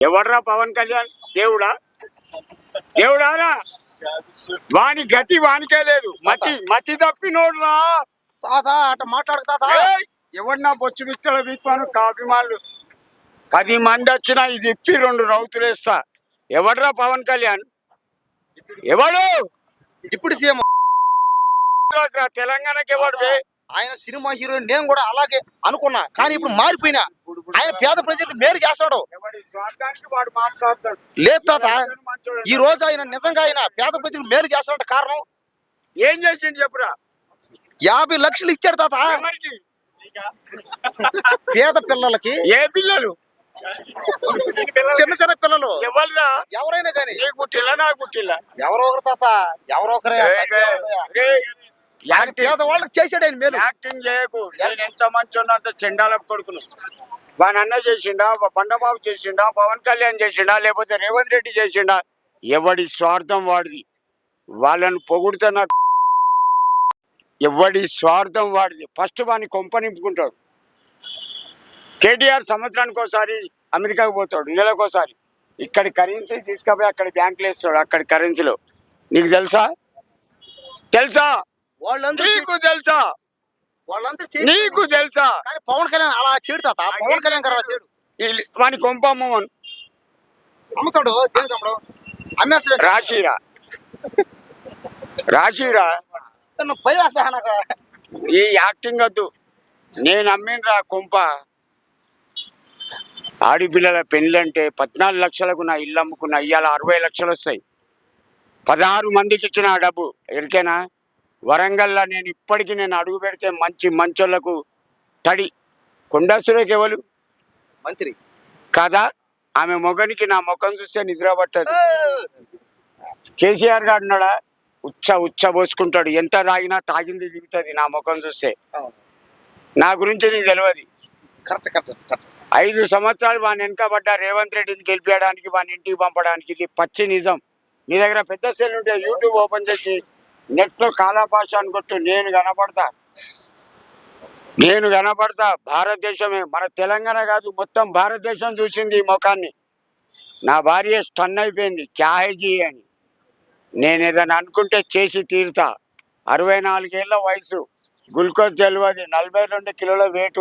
ఎవడ్రా పవన్ కళ్యాణ్? దేవుడా? దేవుడారా? వాని గతి వానికే లేదు. మతి మతి తప్పినోడ్రా తాత అట మాట్లాడు తాత. ఏయ్! ఎవడు బొచ్చు మిస్తాడు విప్పాను కాభిమానులు పది మంది వచ్చినా ఇది ఇప్పి రెండు రౌతులేస్తా ఎవడ్రా పవన్ కళ్యాణ్? ఎవడు? Deputy CM. తెలంగాణకి ఎవడు? ఆయన సినిమా హీరోయిన్ నేను కూడా అలాగే అనుకున్నా. కానీ ఇప్పుడు మారిపోయినా. ఆయన పేద ప్రజలకు మేలు చేస్తాడు లేదు తాత ఈ రోజు ఆయన నిజంగా ఆయన పేద ప్రజలకు మేలు చేస్తాడంటే కారణం? ఏం చేసిండు చెప్పురా? యాభై లక్షలు ఇచ్చాడు తాత. పేద పిల్లలకి. ఏ పిల్లలు? చిన్న చిన్న పిల్లలు. ఎవరైనా కానీ. నీకు పుట్టిల్లా నాకు పుట్టిల్లా ఎవరో ఒకరు తాత ఎవరో ఒకరే. పేద వాళ్ళకి చేశాడు ఆయన మేలు. యాక్టింగ్ చేయకు. నేను ఎంత మంచి అంత చెండాల కొడుకును. వాని అన్న చేసిండా బండబాబు చేసిండా పవన్ కళ్యాణ్ చేసిండా లేకపోతే రేవంత్ రెడ్డి చేసిండా? ఎవడి స్వార్థం వాడిది? వాళ్ళని పొగుడితే నాకు ఎవడి స్వార్థం వాడిది? ఫస్ట్ వాని కొంప నింపుకుంటాడు. కేటీఆర్ సంవత్సరానికి ఒకసారి అమెరికాకు పోతాడు నెలకోసారి ఇక్కడి కరెన్సీ తీసుకుపోయి అక్కడ బ్యాంకులో వేస్తాడు అక్కడి కరెన్సీలో. నీకు తెలుసా? తెలుసా? వాళ్ళందరూ తెలుసా? వాళ్ళందరూ. నీకు తెలుసా? కానీ పవన్ కళ్యాణ్ అలా చేయడు తాత. పవన్ కళ్యాణ్ గారు అలా ఈ- వాని కొంప అమ్మమను. అమ్ముతాడు. అమ్మడు? అమ్మేస్తాడు రాశిరా. రాశిరా. భయం వేస్తా నాకు. ఈ యాక్టింగ్ వద్దు. నేను అమ్మినరా కొంప. ఆడిపిల్లల పెళ్ళంటే పద్నాలుగు లక్షలకు నా ఇల్లు అమ్ముకున్న ఇవాళ అరవై లక్షలు వస్తాయి పదహారు మందికి ఇచ్చిన డబ్బు. ఎరికేనా వరంగల్లో నేను ఇప్పటికీ నేను అడుగు పెడితే మంచి మంచోళ్ళకు తడి. కొండాసురేకి ఎవరు? మంత్రి. కాదా? ఆమె మొగనికి నా ముఖం చూస్తే నిద్ర పట్టదు. కేసీఆర్ గారు ఉన్నాడా? ఉచ్చ ఉచ్చ పోసుకుంటాడు. ఎంత తాగినా తాగింది దిగుతుంది నా ముఖం చూస్తే. నా గురించి నీకు తెలియదు కరెక్ట్ కరెక్ట్ ఐదు సంవత్సరాలు వాని వెనకబడ్డ రేవంత్ రెడ్డిని గెలిపించడానికి వాని ఇంటికి పంపడానికి ఇది పచ్చి నిజం. నీ దగ్గర పెద్ద సెల్ ఉంటే యూట్యూబ్ ఓపెన్ చేసి నెట్లో కాలాభాష అని కొట్టు నేను కనపడతా. నేను కనపడతా. భారతదేశమే. మన తెలంగాణ కాదు మొత్తం భారతదేశం చూసింది ఈ ముఖాన్ని. నా భార్య స్టన్ అయిపోయింది. క్యాహేజీ అని. నేను ఏదైనా అనుకుంటే చేసి తీరుతా. అరవై నాలుగేళ్ళ వయసు. గ్లూకోజ్ తెలియదు నలభై రెండు కిలోల వెయిట్.